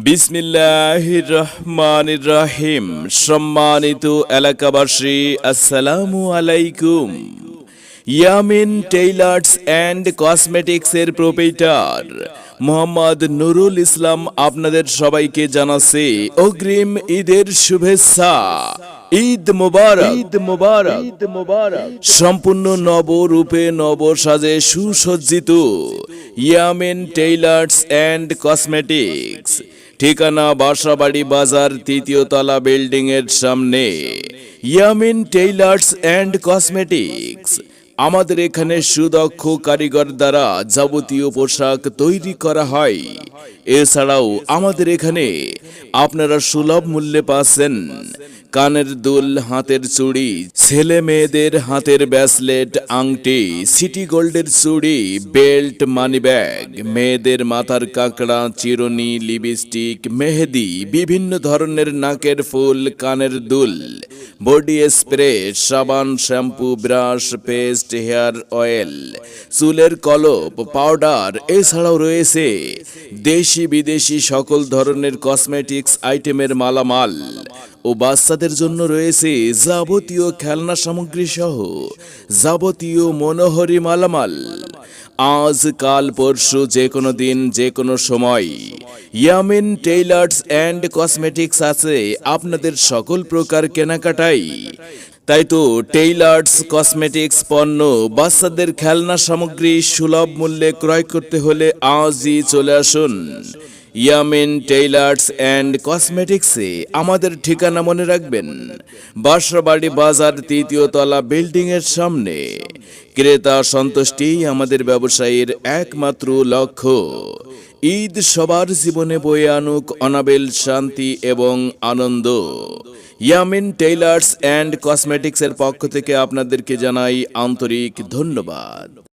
বিসমিল্লাহ রহমান রাহিম সম্মানিত এলাকাবাসী আসসালামু আলাইকুম। ইয়ামিন টেইলার্স অ্যান্ড কসমেটিক্সের প্রোপেটার মোহাম্মদ নুরুল ইসলাম আপনাদের সবাইকে জানাচ্ছে অগ্রিম ঈদের শুভেচ্ছা। ঈদ মোবারক। ঈদ মোবারক। ঈদ মোবারক। সম্পূর্ণ নবরূপে নব সাজে সুসজ্জিত ইয়ামিন টেইলার্স অ্যান্ড কসমেটিক্স। ঠিকানা বাসাবাড়ি বাজার, তৃতীয় তলা বিল্ডিং এর সামনে। Yamin tailors and cosmetics. আমাদের এখানে সুদক্ষ কারিগর দ্বারা যাবতীয় পোশাক তৈরি করা হয়। এছাড়াও আমাদের এখানে আপনারা সুলভ মূল্যে পাচ্ছেন কানের দুল হাতের চুড়ি, ছেলে মেয়েদের হাতের ব্যাসলেট, আংটি, সিটি গোল্ডের চুড়ি, বেল্ট, মানি ব্যাগ, মেয়েদের মাথার কাঁকড়া, চিরুনি, লিপস্টিক, মেহেদি, বিভিন্ন ধরনের নাকের ফুল, কানের দুল, বডি স্প্রে, সাবান, shampoo, brush, paste, hair oil, চুলের কলপ, পাউডার, এছাড়াও রয়েছে দেশি বিদেশি সকল ধরনের কসমেটিক্স আইটেমের মালামাল। ও বাচ্চাদের জন্য রয়েছে যাবতীয় খেলনা সামগ্রী সহ যাবতীয় মনোহরি মালামাল। আজ, কাল, পরশু যে কোনো দিন যে কোনো সময় ইয়ামিন টেইলার্স অ্যান্ড কসমেটিক্স আছে আপনাদের সকল প্রকার কেনাকাটাই। তাই তো টেইলার্স, কসমেটিক্স, পণ্য, বাচ্চাদের খেলনা সামগ্রী সুলভ মূল্যে ক্রয় করতে হলে আজই চলে আসুন। ইয়ামিন টেইলার্স অ্যান্ড কসমেটিক্সে আমাদের ঠিকানা মনে রাখবেন। বাসরাবাড়ি বাজার তৃতীয় তলা বিল্ডিং এর সামনে। ক্রেতা সন্তুষ্টি আমাদের ব্যবসায়ীর একমাত্র লক্ষ্য। ঈদ সবার জীবনে বয়ে আনুক অনাবেল শান্তি এবং আনন্দ। ইয়ামিন টেইলার্স অ্যান্ড কসমেটিক্সের পক্ষ থেকে আপনাদেরকে জানাই আন্তরিক ধন্যবাদ।